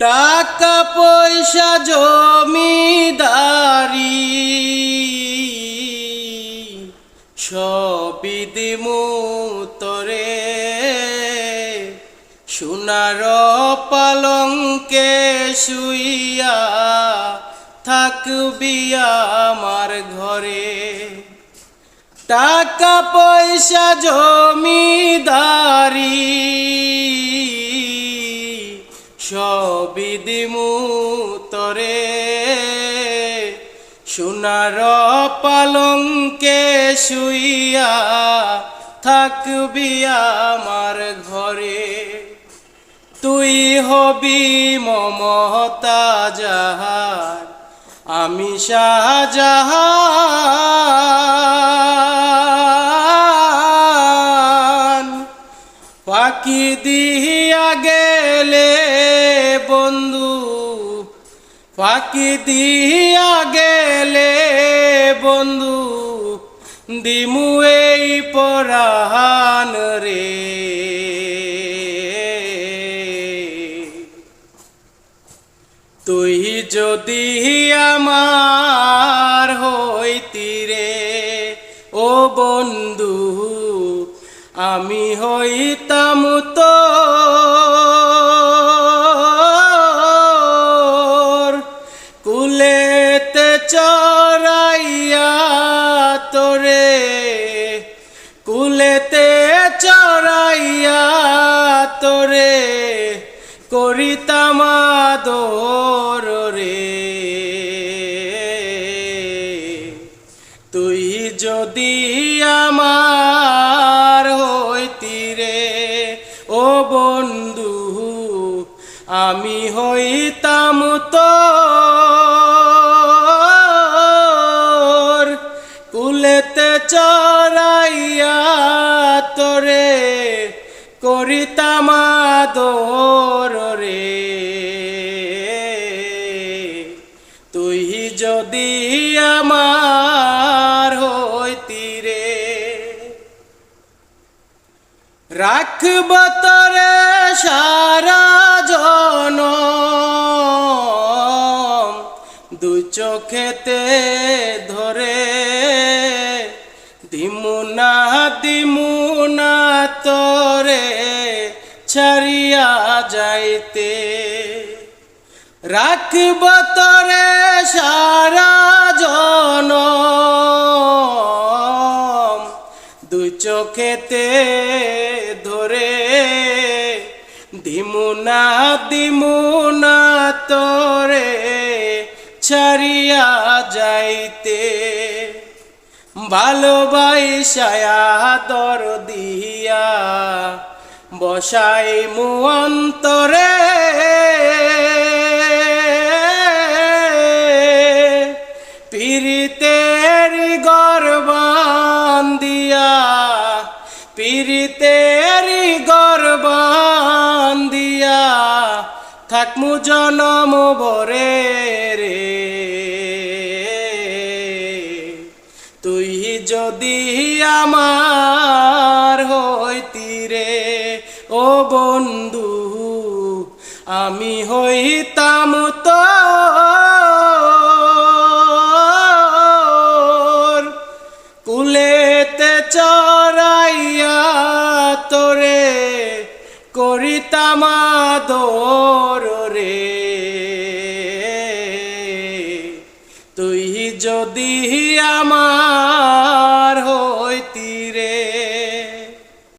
টাকা পয়সা জমিদারি, সবই দিমু তরে। সোনার পালঙ্কে শুইয়া থাকবি আমার ঘরে। টাকা পয়সা জমিদারি সবই দিমু তরে। সোনার পালঙ্কে শুইয়া থাকবি আমার ঘরে। তুই হবি মমতা যাহার আমি শাহজাহান। পাখি দিয়া গেলে পাখি দিয়া গেলে বন্ধু, দিমু এই পরাণ রে। তুই যদি আমার হইতি রে, ও বন্ধু, আমি হইতাম তো চড়াইয়া তোরে, কুলেতে চড়াইয়া তোরে করিতাম রে। তুই যদি আমার হইতি রে, ও বন্ধু, আমি হইতাম তোর চড়াইয়া তোরে করিতাম রে। তুই যদি আমার হইতি রে, রাখব তরে সারা জন দু চোখেতে ধরে দিমুনা তোরে ছাড়িয়া যাইতে। রাখব তরে সারা জন দুই চোখেতে ধরে। দিমুনা দিমুনা তোরে ছাড়িয়া যাইতে। ভালোবাইসায়া দর দিয়া বসাই মুন্তরে পীরিতের গর্বান দিয়া পীরিতের গর্বান দিয়া। থাকমু জনম ভরে যদি আমার হইতি রে, ও বন্ধু, আমি হইতাম তোর কুলেতে চড়াইয়া তোরে করিতাম আদর রে। তুই যদি আমার